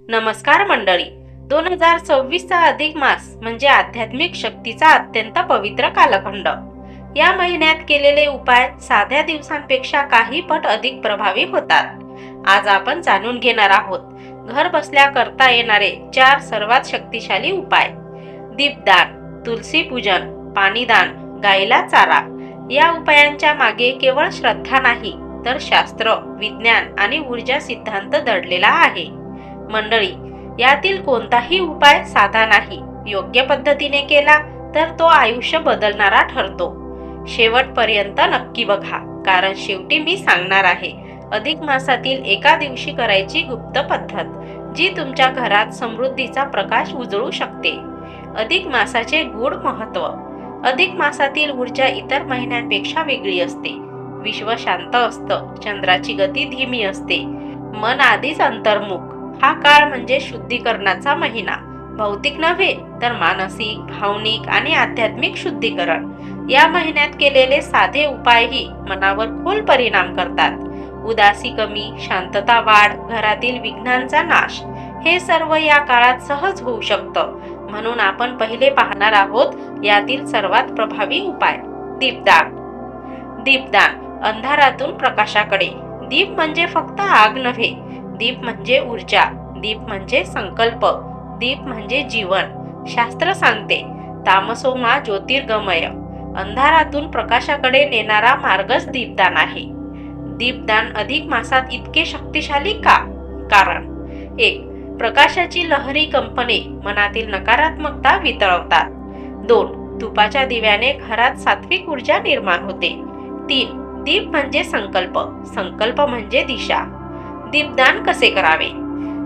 नमस्कार मंडळी. दोन हजार सव्वीसचा अधिक मास म्हणजे आध्यात्मिक शक्तीचा अत्यंत पवित्र कालखंड. या महिन्यात केलेले उपाय साध्या दिवसांपेक्षा काही पट अधिक प्रभावी होतात. आज आपण जाणून घेणार आहोत घर बसल्या करता येणारे चार सर्वात शक्तिशाली उपाय. दीपदान तुलसी पूजन पाणीदान गाईला चारा. या उपायांच्या मागे केवळ श्रद्धा नाही तर शास्त्र विज्ञान आणि ऊर्जा सिद्धांत दडलेला आहे. मंडळी यातील कोणताही उपाय साधा नाही. योग्य पद्धतीने केला तर तो आयुष्य बदलणारा ठरतो. शेवटपर्यंत नक्की बघा कारण शेवटी मी सांगणार आहे अधिक मासातील एका दिवशी करायची गुप्त पद्धत जी तुमच्या घरात समृद्धीचा प्रकाश उजळू शकते. अधिक मासाचे गूढ महत्त्व अधिक मासातील ऊर्जा इतर महिन्यांपेक्षा वेगळी असते. विश्व शांत असतं चंद्राची गती धीमी असते. मन आधीच अंतर्मुख हा काळ म्हणजे शुद्धीकरणाचा महिना. भौतिक नव्हे तर मानसिक भावनिक आणि आध्यात्मिक शुद्धीकरण. या महिन्यात केलेले साधे उपायही मनावर खोल परिणाम करतात. उदासी कमी शांतता वाढ घरातील विघ्नांचा नाश हे सर्व या काळात सहज होऊ शकतं. म्हणून आपण पहिले पाहणार आहोत यातील सर्वात प्रभावी उपाय. दीपदान. दीपदान अंधारातून प्रकाशाकडे. दीप म्हणजे फक्त आग नव्हे दीप म्हणजे ऊर्जा दीप म्हणजे संकल्प दीप म्हणजे जीवन. शास्त्र सांगते तामसोमा ज्योतिर्गमय. अंधारातून प्रकाशाकडे नेणारा मार्गच दीपदान आहे. दीपदान अधिक मासात इतके शक्तिशाली का? कारण एक प्रकाशाची लहरी कंपने मनातील नकारात्मकता वितळवतात. दोन तुपाच्या दिव्याने घरात सात्विक ऊर्जा निर्माण होते. तीन दीप म्हणजे संकल्प संकल्प म्हणजे दिशा. दीपदान कसे करावे?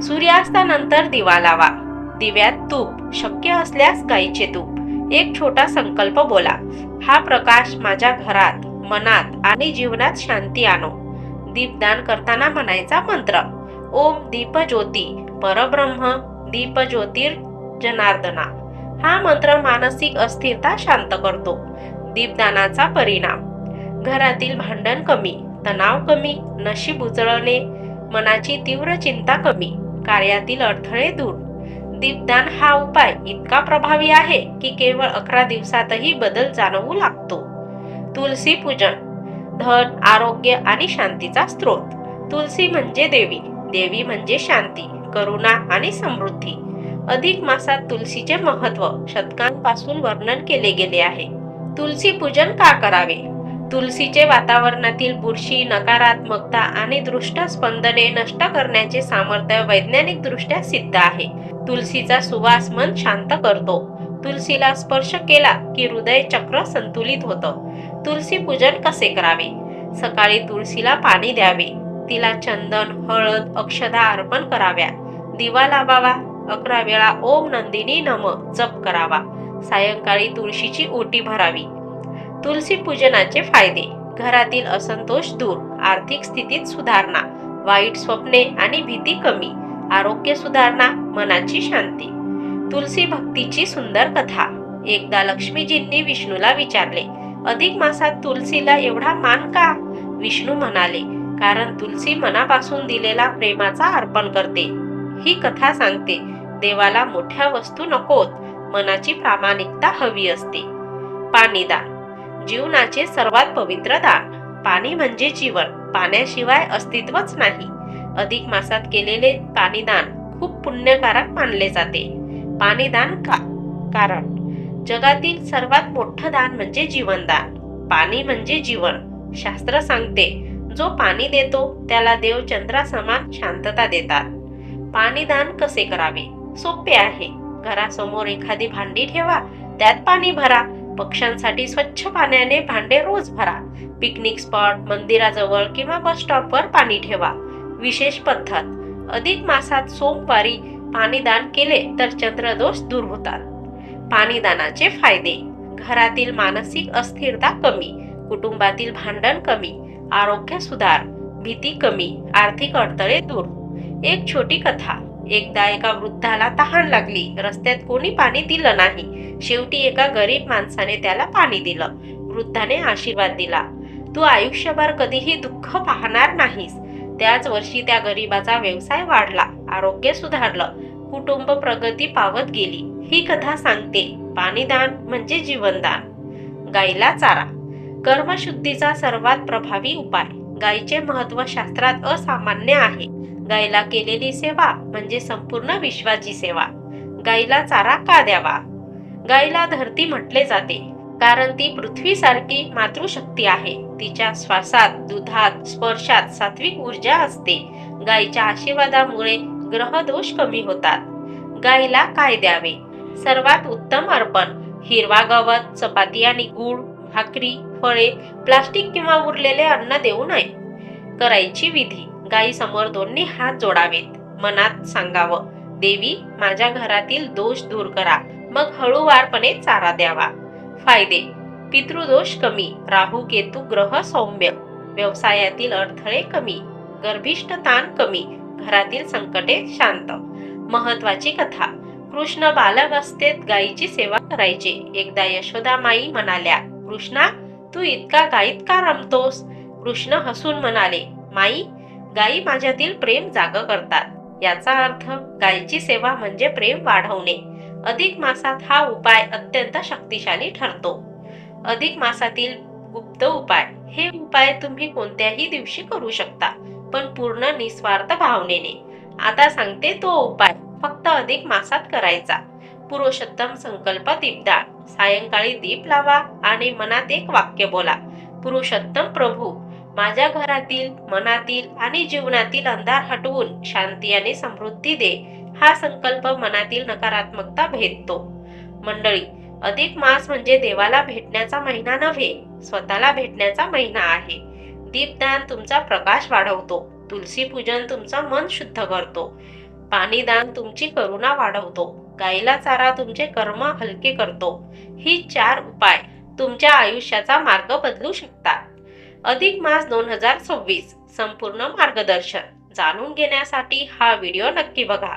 सूर्यास्तानंतर दिवा लावा. दिव्यात तूप. शक्य असल्यास गाईचे तूप. एक छोटा संकल्प बोला. हा प्रकाश माझ्या घरात मनात आणि जीवनात शांती आणो. दीपदान करताना म्हणायचा मंत्र. ओम दीप ज्योती परब्रह्म दीप ज्योतीर जनार्दना. हा मंत्र मानसिक अस्थिरता शांत करतो. दीपदानाचा परिणाम. घरातील भांडण कमी तणाव कमी नशीब उचळणे मनाची तीव्र चिंता कमी कार्यातील अडथळे दूर. दीपदान हा उपाय इतका प्रभावी आहे की केवळ अकरा दिवसातही बदल जाणवू लागतो. तुलसी पूजन धन आरोग्य आणि शांतीचा स्रोत. तुलसी म्हणजे देवी देवी म्हणजे शांती करुणा आणि समृद्धी. अधिक मासात तुलसीचे महत्त्व शतकांपासून वर्णन केले गेले आहे. तुलसी पूजन का करावे? तुलसीचे वातावरणातील बुरशी नकारात्मकता आणि दृष्ट स्पंदने नष्ट करण्याचे सामर्थ्य वैज्ञानिक दृष्ट्या सिद्ध आहे. तुलसीचा सुवास मन शांत करतो. तुलसीला स्पर्श केला की हृदय चक्र संतुलित होतं. तुलसी पूजन कसे करावे? सकाळी तुळशीला पाणी द्यावे. तिला चंदन हळद अक्षदा अर्पण कराव्या. दिवा लावावा. अकरा वेळा ओम नंदिनी नम जप करावा. सायंकाळी तुळशीची ओटी भरावी. तुलसी पूजनाचे फायदे. घरातील असंतोष दूर आर्थिक स्थितीत सुधारणा वाईट स्वप्ने आणि भीती कमी आरोग्य सुधारणा मनाची शांती. तुलसी भक्तीची सुंदर कथा. एकदा लक्ष्मीजींनी विष्णूला विचारले अधिक मासात तुलसीला एवढा मान का? विष्णू म्हणाले कारण तुलसी मनापासून दिलेला प्रेमाचा अर्पण करते. ही कथा सांगते देवाला मोठ्या वस्तू नकोत मनाची प्रामाणिकता हवी असते. पाणीदान. जीवनाचे सर्वात पवित्र दान पाणी म्हणजे जीवन. पाण्याशिवाय अस्तित्वच नाही. अधिक मासात केलेले पाणीदान खूप पुण्यकारक मानले जाते. पाणीदान का कारण? जगातील सर्वात मोठं दान म्हणजे जीवनदान. पाणी म्हणजे जीवन. शास्त्र सांगते जो पाणी देतो त्याला देव चंद्रासमान शांतता देतात. पाणीदान कसे करावे? सोपे आहे. घरासमोर एखादी भांडी ठेवा त्यात पाणी भरा. पक्ष्यांसाठी स्वच्छ पाण्याने भांडे रोज भरा. पिकनिक स्पॉट मंदिराजवळ किंवा बस स्टॉपवर पाणी ठेवा. विशेष पद्धत अधिक मासात सोमवारी पाणीदान केले तर चंद्रदोष दूर होतात. पाणीदानाचे फायदे घरातील मानसिक अस्थिरता कमी कुटुंबातील भांडण कमी आरोग्य सुधार भीती कमी आर्थिक अडथळे दूर. एक छोटी कथा एकदा एका वृद्धाला तहान लागली रस्त्यात कोणी पाणी दिलं नाही शेवटी एका गरीब माणसाने त्याला पाणी दिलं. वृद्धाने आशीर्वाद दिला. तू आयुष्यभर कधीही दुःख पाहणार नाहीस. त्याच वर्षी त्या गरिबाचा व्यवसाय वाढला. आरोग्य सुधारलं. कुटुंब प्रगती पावत गेली. ही कथा सांगते. पाणीदान म्हणजे जीवनदान. गाईला चारा. कर्मशुद्धीचा सर्वात प्रभावी उपाय. गायीचे महत्त्व शास्त्रात असामान्य आहे. गायीला केलेली सेवा म्हणजे संपूर्ण विश्वाची सेवा. गायीला चारा का द्यावा? गायीला धरती म्हटले जाते. कारण ती पृथ्वीसारखी मातृशक्ती आहे. तिच्या श्वासात दुधात स्पर्शात सात्विक ऊर्जा असते. गायीच्या आशीर्वादामुळे ग्रह दोष कमी होतात. गायीला काय द्यावे? सर्वात उत्तम अर्पण. हिरवा गवत चपाती आणि गूळ भाकरी फळे प्लास्टिक किंवा उरलेले अन्न देऊ नये. करायची विधी. गायी समोर दोन्ही हात जोडावेत. मनात सांगावं देवी माझ्या घरातील दोष दूर करा. मग हळूवारपणे चारा द्यावा. फायदे. पितृदोष कमी. राहू केतू ग्रह सौम्य. व्यवसायातील अडथळे कमी. गर्भिष्ठ ताण कमी. घरातील संकटे शांत. महत्वाची कथा. कृष्ण बालावस्थेत गायीची सेवा करायचे. एकदा यशोदा माई म्हणाल्या कृष्णा तू इतका गायीत का रमतोस? कृष्ण हसून म्हणाले माई गायी माझ्यातील प्रेम जाग करतात. याचा अर्थ गायीची सेवा म्हणजे प्रेम वाढवणे. अधिक मासात हा उपाय अत्यंत शक्तिशाली ठरतो. अधिक मासातील गुप्त उपाय हे उपाय तुम्ही कोणत्याही दिवशी करू शकता पण पूर्ण निस्वार्थ भावनेने. आता सांगते तो उपाय फक्त अधिक मासात करायचा. पुरुषोत्तम संकल्प दीपदान सायंकाळी दीप लावा आणि मनात एक वाक्य बोला. पुरुषोत्तम प्रभू माझ्या घरातील मनातील आणि जीवनातील अंधार हटवून शांती आणि समृद्धी दे. हा संकल्प मनातील नकारात्मकता भेदतो. मंडळी अधिक मास म्हणजे देवाला भेटण्याचा महिना नव्हे स्वतःला भेटण्याचा महिना आहे. दीपदान तुमचा प्रकाश वाढवतो तुलसी पूजन तुमचं मन शुद्ध करतो पाणीदान तुमची करुणा वाढवतो गाईला चारा तुमचे कर्म हलके करतो. ही चार उपाय तुमच्या आयुष्याचा मार्ग बदलू शकतात. अधिक मास दोन हजार सव्वीस संपूर्ण मार्गदर्शन जाणून घेण्यासाठी हा व्हिडिओ नक्की बघा.